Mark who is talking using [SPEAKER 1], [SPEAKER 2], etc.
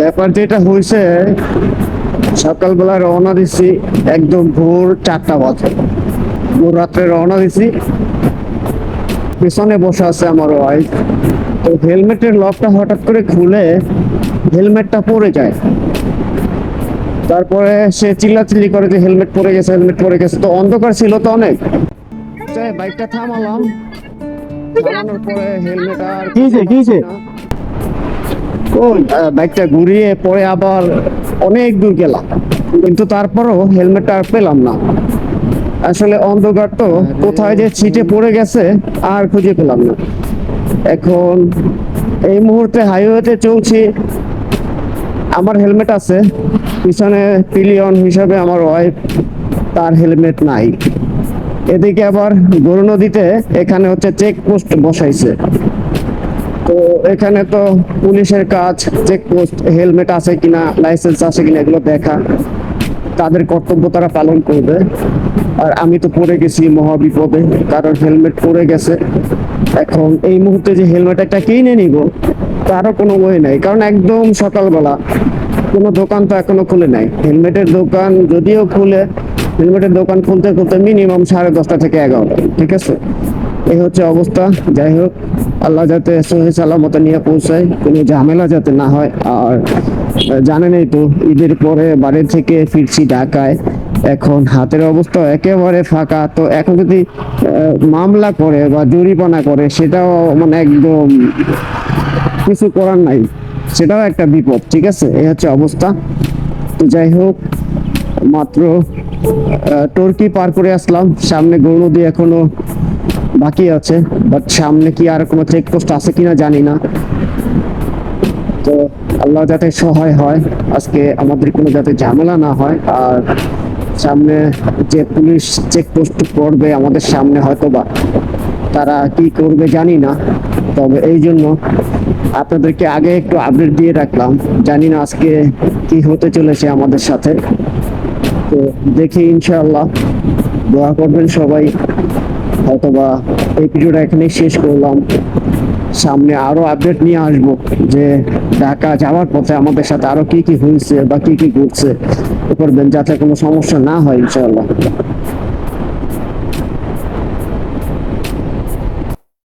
[SPEAKER 1] ব্যাপার যেটা হয়েছে সকালবেলা রওনা দিছি একদম ভোর চারটা বাজে। ভোর রাত্রে রওনা দিছি। পেছনে বসে আছে আমার ওয়াইফ তো হেলমেটের লকটা হঠাৎ করে খুলে হেলমেটটা পড়ে যায়। তারপরে সে চিল্লাচিল্লি করে যে হেলমেট পরে গেছে হেলমেট পরে গেছে। তো অন্ধকার ছিল তো অনেক। বাইকটা থামালাম। থামানোর পরে হেলমেট আর
[SPEAKER 2] কিসে?
[SPEAKER 1] বাইকটা ঘুরিয়ে পরে আবার অনেক দূর গেলাম। কিন্তু তারপরও হেলমেটটা আর পেলাম না। আসলে অন্ধকার তো, কোথায় যে ছিটে পড়ে গেছে আর খুঁজে পেলাম না। এখন এই মুহূর্তে হাইওয়েতে চলছি। আমার হেলমেট আছে। পিছনে পিলিয়ন হিসাবে আমার ওয়াইফ তার হেলমেট নাই। এদিকে আবার গরু নদীতে এখানে হচ্ছে চেক পোস্ট বসাইছে। তো এখানে তো পুলিশের কাজ চেক পোস্ট হেলমেট আছে কিনা লাইসেন্স আছে কিনা, এগুলো দেখা। তাদের কর্তব্য তারা পালন করবে। আর আমি তো পড়ে গেছি মহাবিপদে, কারণ হেলমেট পড়ে গেছে। এখন এই মুহূর্তে যে হেলমেট একটা কিনে নিব, তারও কোনো ওয়ে নাই। কারণ একদম সকালবেলা, কোনো দোকান তো এখনও খুলে নাই। হেলমেটের দোকান যদিও খুলে হেলমেটের দোকান খুলতে খুলতে মিনিমাম সাড়ে দশটা থেকে এগারোটা, ঠিক আছে? এই হচ্ছে অবস্থা। যাই হোক, আল্লাহ যাতে সহি সালামত নিয়ে পৌঁছায়, কোনো ঝামেলা যাতে না হয়। আর জানেনই তো, ঈদের পরে বাড়ি থেকে ফিরছি ঢাকায়। এখন হাতের অবস্থা একেবারে ফাঁকা। তো এখন যদি মামলা করে বা জরিমানা করে, সেটাও মানে একদম কিছু করার নাই। সেটাও একটা বিপদ, ঠিক আছে? এই হচ্ছে অবস্থা। তো যাই হোক, মাত্র টর্কি পার করে আসলাম। সামনে গরু নদী এখনও বাকি আছে বাট সামনে কি আর কোনো চেকপোস্ট আছে কিনা জানি না। তো আল্লাহ যাতে সহায় হয়, আজকে আমাদের কোনো যাতে ঝামেলা না হয়, আর সামনে যে পুলিশ চেকপোস্ট করবে আমাদের সামনে হয়তো বা তারা কি করবে জানি না। তবে এই জন্য আপনাদেরকে আগে একটু আপডেট দিয়ে রাখলাম, জানি না আজকে কি হতে চলেছে আমাদের সাথে। তো দেখি ইনশাআল্লাহ, দোয়া করবেন সবাই। হয়তোবা এই ভিডিওটা এখানেই শেষ করলাম। সামনে আরও আপডেট নিয়ে আসব যে ঢাকা যাওয়ার পথে আমাদের সাথে আরও কি কি হয়েছে বা কি কি ঘটছে। করবেন যাতে কোনো সমস্যা না হয়, ইনশাআল্লাহ।